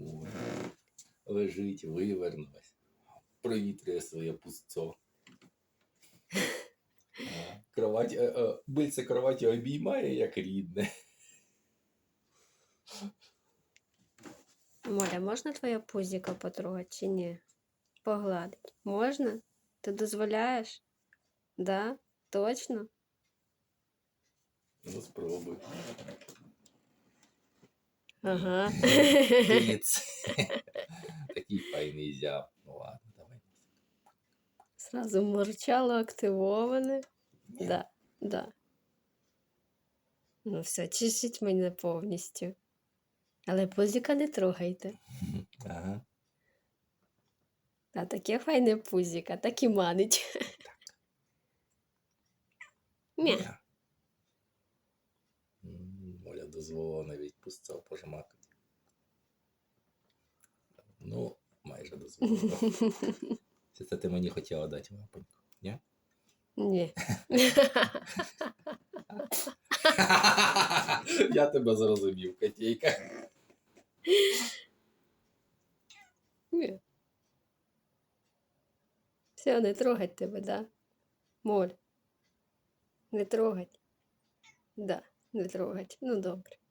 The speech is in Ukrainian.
Ой, Лежить, вивернулась, провітрює своє пустцо. Кровать, е, е, бильце кроваті обіймає як рідне. Моля, можна твоє пузіко потрогати чи ні? Погладить. Можна? Ти дозволяєш? Да? Точно? Ну, спробуй. Ага. Киць. Такий файний зяб. Ну ладно, давай. Сразу мурчало активоване. Да, да. Ну все, чешіть мене повністю. Але пузіка не трогайте. Ага. А таке файне пузіка, так і манить. Мя. Дозволила навіть пустцо пожмакати. Ну, майже дозволила. Це ти мені хотіла дати лапоньку, ні? Ні. Я тебе зрозумів, Котейка. Ні. Все, не трогать тебе, да? Моль. Не трогать. Да, не трогать. Ну добре.